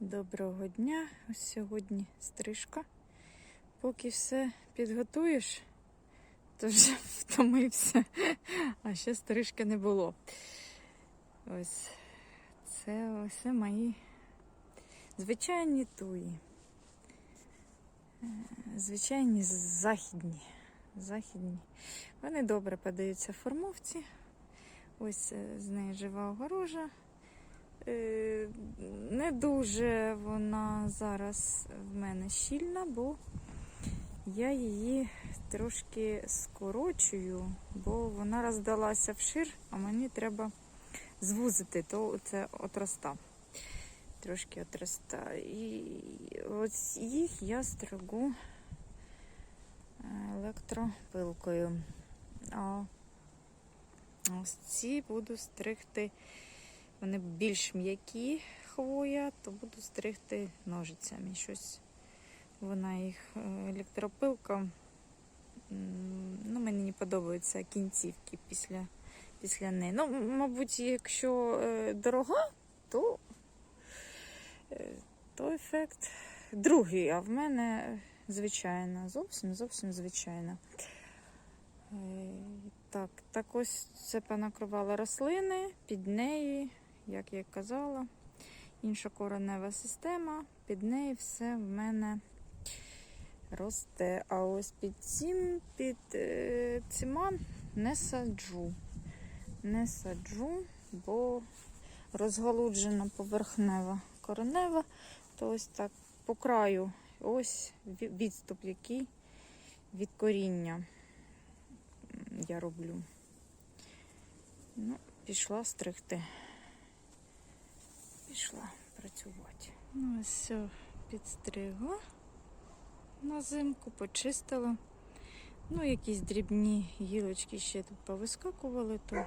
Доброго дня. Ось сьогодні стрижка. Поки все підготуєш, то вже втомився, а ще стрижки не було. Ось це все мої звичайні туї. Е, Звичайні західні. Західні. Вони добре подаються в формовці. Ось е, з неї жива огорожа. Е, Не дуже вона зараз в мене щільна, бо я її трошки скорочую, бо вона роздалася вшир, а мені треба звузити, то це отроста. Трошки отроста. І ось їх я стригу е, електропилкою. А ось ці буду стригти. Вони більш м'які хвоя, то буду стригти ножицями. Щось вона їх е, електропилка. Ну, мені не подобаються кінцівки після, після неї. Ну, мабуть, якщо е, дорога, то, е, то ефект другий, а в мене звичайна, зовсім зовсім звичайна. Так, так ось це понакривала рослини під неї, як я казала, інша коренева система, під нею все в мене росте. А ось під цим, під е, цима не саджу. Не саджу, бо розгалуджена поверхнева коренева, то ось так по краю ось відступ, який від коріння я роблю. Ну, пішла стригти. Пішла працювати. Ну, ось все підстригла. На зимку почистила. Ну, якісь дрібні гілочки ще тут повискакували, то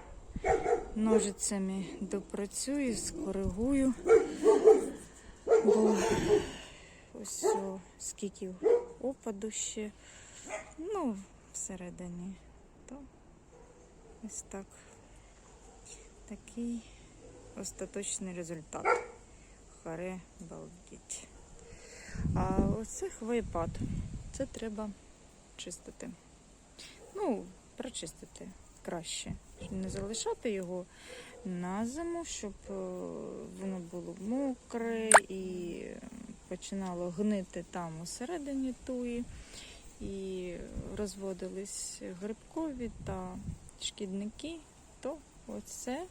ножицями допрацюю, скоригую. Бо ось о, скільки опаду ще. Ну, всередині. То ось так. Такий остаточний результат. Харе балдіть. А оце хвоєпад. Це треба чистити. Ну, прочистити краще. Не залишати його на зиму, щоб е, воно було мокре і починало гнити там усередині туї. І розводились грибкові та шкідники, то оце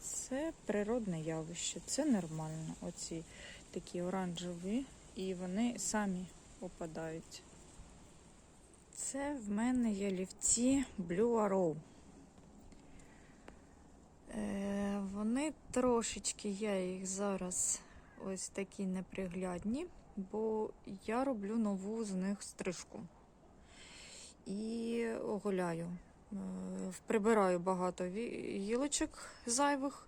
це природне явище, це нормально. Оці такі оранжеві, і вони самі опадають. Це в мене є лівці Blue Arrow. Е, вони трошечки, я їх зараз ось такі неприглядні, бо я роблю нову з них стрижку. І оголяю. Е, Прибираю багато гілочок зайвих.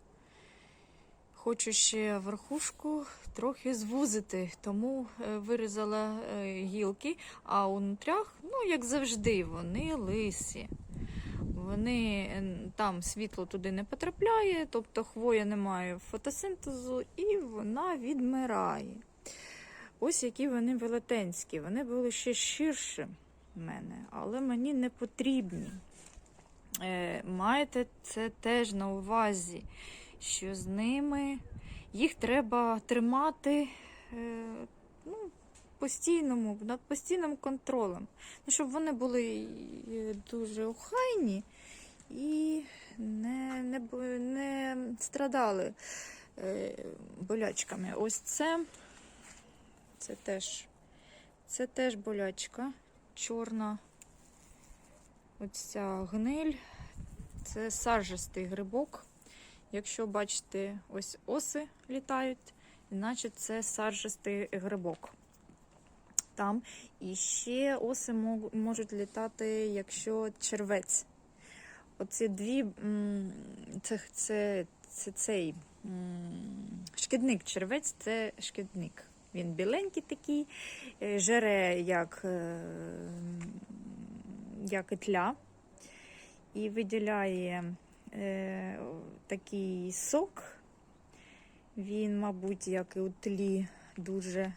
Хочу ще верхушку трохи звузити, тому е, вирізала е, гілки, а у нутрях, ну, як завжди, вони лисі. Вони там світло туди не потрапляє, тобто хвоя не має фотосинтезу і вона відмирає. Ось які вони велетенські. Вони були ще ширше в мене, але мені не потрібні. Е, Маєте це теж на увазі, що з ними їх треба тримати е, ну, постійному, над постійним контролем. Ну, щоб вони були е, дуже охайні і не, не, не страдали болячками. Ось це, це теж, це теж болячка чорна. Ось ця гниль. Це саржистий грибок. Якщо бачите, ось оси літають, іначе це саржистий грибок. Там. І ще оси можуть літати, якщо червець. Оці дві, це, це, це цей шкідник, червець це шкідник. Він біленький такий, е, жере як, е, як тля і виділяє е, такий сок, Він, мабуть, як і у тлі, дуже,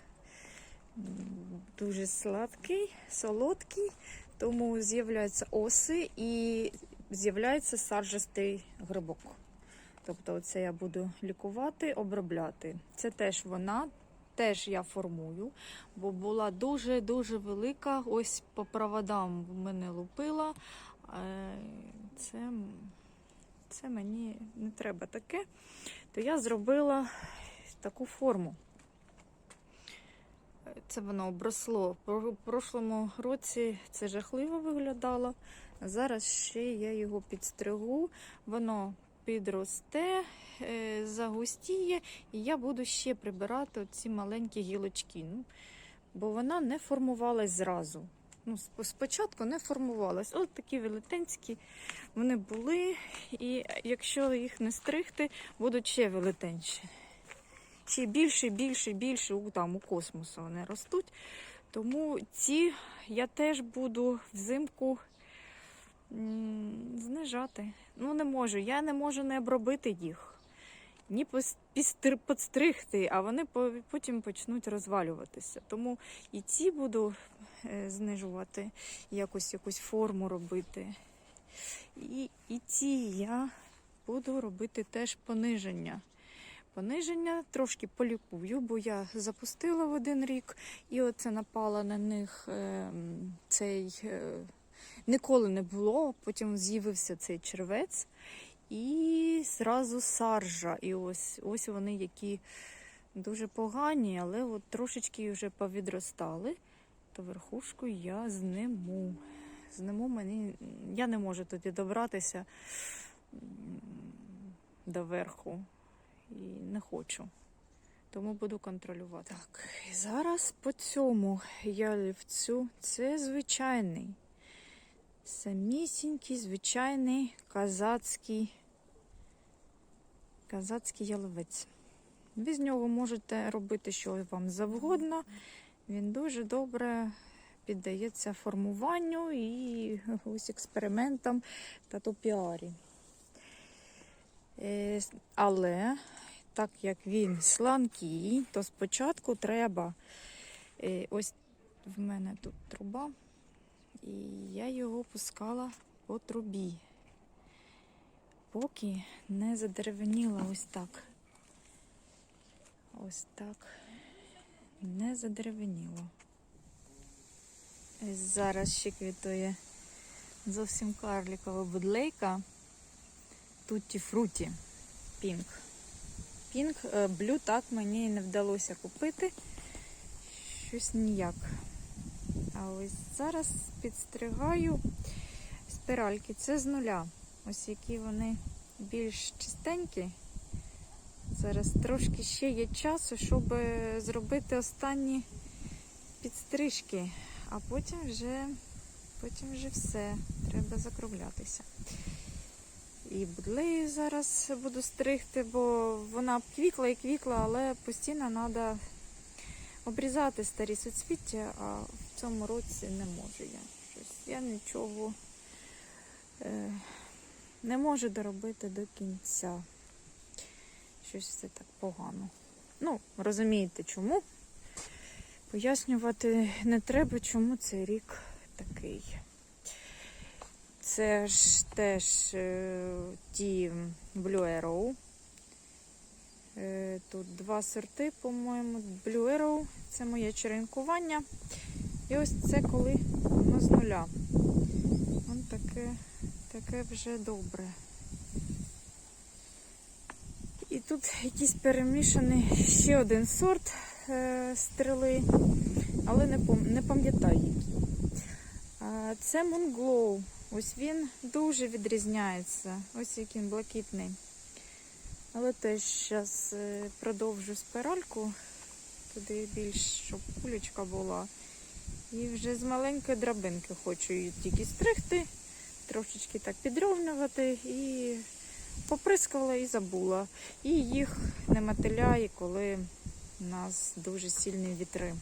дуже сладкий, солодкий, тому з'являються оси і з'являється саржастий грибок. Тобто, це я буду лікувати, обробляти. Це теж вона, теж я формую, бо була дуже-дуже велика. Ось по проводам мене лупила. Е, Це, це мені не треба таке. То я зробила таку форму. Це воно обросло. В прошлому році це жахливо виглядало. Зараз ще я його підстригу. Воно підросте, е, загустіє, і я буду ще прибирати ці маленькі гілочки. Ну, бо вона не формувалась зразу. Ну, спочатку не формувалась. От такі велетенські вони були, і якщо їх не стригти, будуть ще велетенші. Ще більше, більше, більше у, там, у космосу вони ростуть. Тому ці я теж буду взимку знижати. Ну, не можу. Я не можу не обробити їх. Ні підстригти, а вони потім почнуть розвалюватися. Тому і ці буду е, знижувати, якось якусь форму робити. І, і ці я буду робити теж пониження. Пониження трошки полікую, бо я запустила в один рік, і оце напала на них е, цей. Е, ніколи не було. Потім з'явився цей червець і зразу саржа. І ось, ось вони які дуже погані, але от трошечки вже повідростали, то верхушку я зниму. Зниму мені. Я не можу тоді добратися до верху. І не хочу. Тому буду контролювати. Так, і зараз по цьому я лівцю. Це звичайний. Самісінький, звичайний казацький, казацький яловець. Ви з нього можете робити що вам завгодно. Він дуже добре піддається формуванню і ось експериментам та топіарі. Е, Але так як він сланкий, то спочатку треба е, ось в мене тут труба. І я його пускала по трубі, поки не задеревеніла ось так. Ось так. Не задеревеніло. Ось Зараз ще квітує зовсім карлікова будлейка. Тутті фруті. Пінк. Пінк, е, блю так мені не вдалося купити. Щось ніяк. А ось зараз підстригаю спіральки. Це з нуля. Ось які вони більш чистенькі. Зараз трошки ще є часу, щоб зробити останні підстрижки, а потім вже, потім вже все. Треба закруглятися. І будлею зараз буду стригти, бо вона квікла і квікла, але постійно треба обрізати старі суцвіття, а цьому році не можу я. Щось я нічого е, не можу доробити до кінця. Щось все так погано. Ну, розумієте чому? Пояснювати не треба, чому цей рік такий. Це ж теж е, ті Blue Arrow. Е, Тут два сорти, по-моєму. Blue Arrow це моє черенкування. І ось це коли воно з нуля. Вон таке, таке вже добре. І тут якийсь перемішаний ще один сорт е, стріли, але не, не пам'ятаю який. Це Moonglow. Ось він дуже відрізняється. Ось який він блакитний. Але теж зараз продовжу спиральку, туди більш, щоб кулечка була. І вже з маленької драбинки хочу її тільки стригти, трошечки так підровнювати і поприскувала і забула. І їх не мотиляє, коли у нас дуже сильні вітри.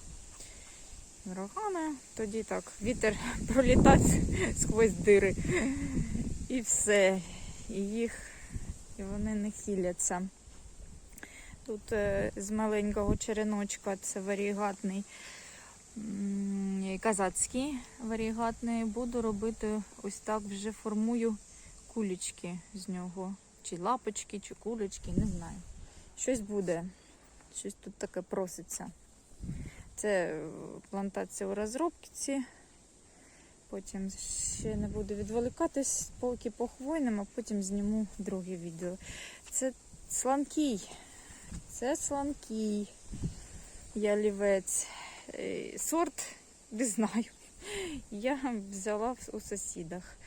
Урагани, тоді так, вітер пролітає сквозь дири. І все. І їх і вони не хиляться. Тут е, з маленького череночка це варігатний казацький варігатний. Буду робити ось так вже формую кулечки з нього. Чи лапочки, чи кулечки, не знаю. Щось буде. Щось тут таке проситься. Це е, плантація у розробці. Потім ще не буду відволікатись, поки по хвойним, а потім зніму друге відео. Це сланкий. Це сланкий ялівець. Е, Сорт не знаю. Я взяла у сусідах.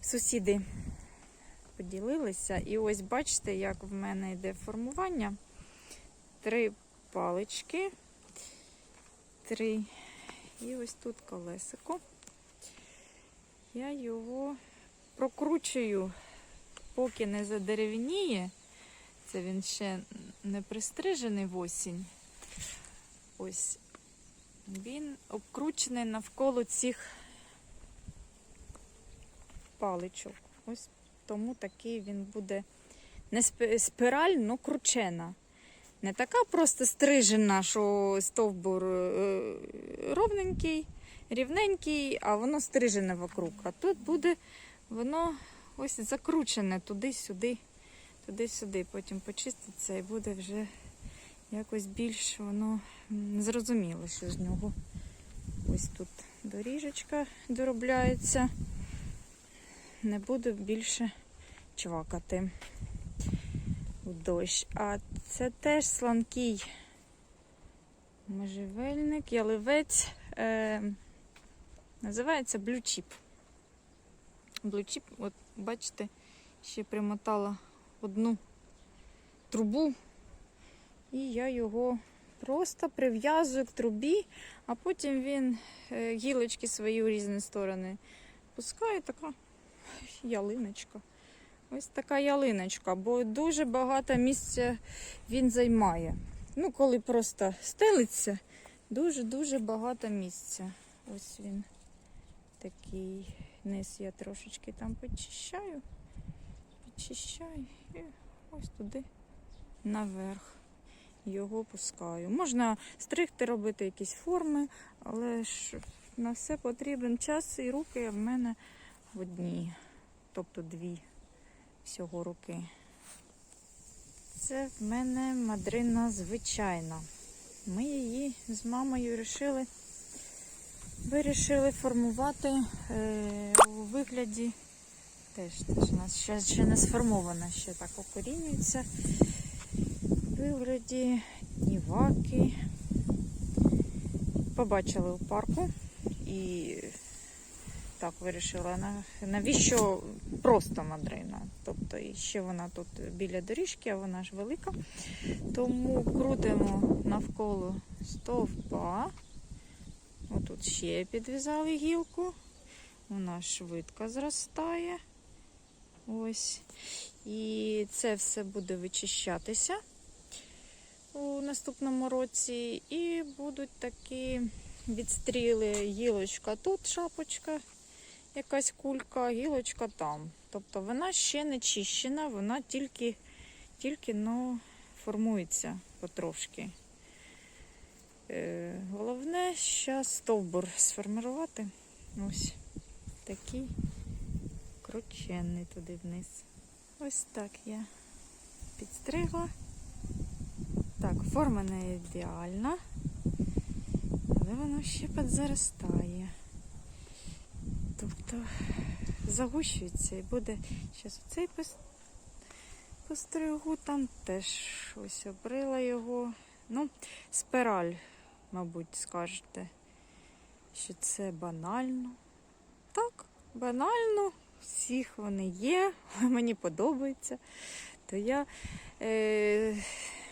Сусіди поділилися. І ось бачите, як в мене йде формування. Три палички. Три. І ось тут колесико. Я його прокручую, поки не задеревніє. Це він ще не пристрижений в осінь. Ось він обкручений навколо цих паличок. Ось тому такий він буде не спи- спираль, але кручена. Не така просто стрижена, що стовбур е, ровненький, рівненький, а воно стрижене вокруг. А тут буде воно ось закручене туди-сюди, туди-сюди. Потім почиститься і буде вже якось більш воно зрозуміло, що з нього. Ось тут доріжечка доробляється. Не буду більше чвакати у дощ. А це теж сланкий можжевельник, яливець. Е, називається блючіп. Блючіп, от бачите, ще примотала одну трубу, і я його просто прив'язую к трубі, а потім він е, гілочки свої у різні сторони пускає така ялиночка. Ось така ялиночка, бо дуже багато місця він займає. Ну, коли просто стелиться, дуже-дуже багато місця. Ось він такий. Низ я трошечки там почищаю, підчищаю і ось туди наверх його пускаю. Можна стригти, робити якісь форми, але ж на все потрібен час і руки в мене в одні, тобто дві всього руки. Це в мене мадрина звичайна. Ми її з мамою вирішили, вирішили формувати е, у вигляді. Теж, теж у нас ще, ще не сформована, ще так окорінюється. Вигляді ніваки. Побачили у парку і так вирішила, навіщо просто мадрина. Тобто ще вона тут біля доріжки, а вона ж велика. Тому крутимо навколо стовпа. Отут ще підв'язали гілку. Вона швидко зростає. Ось. І це все буде вичищатися у наступному році. І будуть такі відстріли. Гілочка тут, шапочка, якась кулька, гілочка там. Тобто вона ще не чищена, вона тільки, тільки ну, формується потрошки. Е, головне зараз стовбур сформувати. Ось такий крученний туди вниз. Ось так я підстригла. Так, форма не ідеальна, але воно ще підзаростає. Тобто загущується і буде зараз оцей постригу, там теж ось обрила його. Ну, спираль, мабуть, скажете, що це банально. Так, банально, всіх вони є, мені подобається. То я е,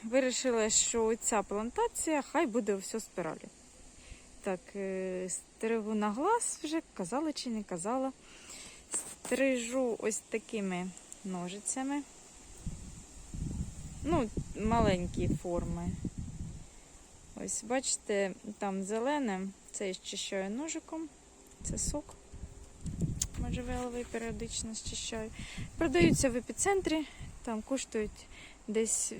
вирішила, що ця плантація хай буде все спиралі. Так, е, стригу на глаз вже казала чи не казала. Стрижу ось такими ножицями. Ну, маленькі форми. Ось, бачите, там зелене, це я щищаю ножиком, це сок. Можжевеловий періодично щищаю. Продаються в епіцентрі, там коштують десь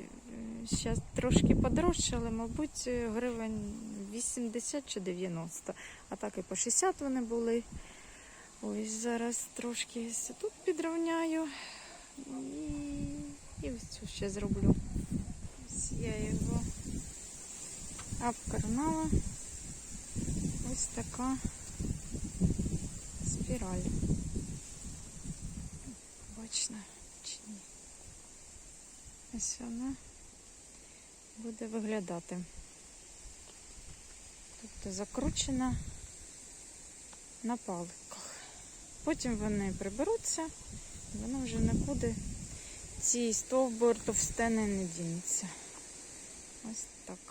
Зараз трошки подорожчали, мабуть, гривень 80 чи 90. А так і по 60 вони були. Ось зараз трошки тут підрівняю. І, і ось цю ще зроблю. Ось я його обкарнала. Ось така спіраль. Бачно чи ні? Ось вона буде виглядати. Тобто закручена на паликах. Потім вони приберуться, воно вже нікуди цій стовбур товстений не дінеться. Ось так.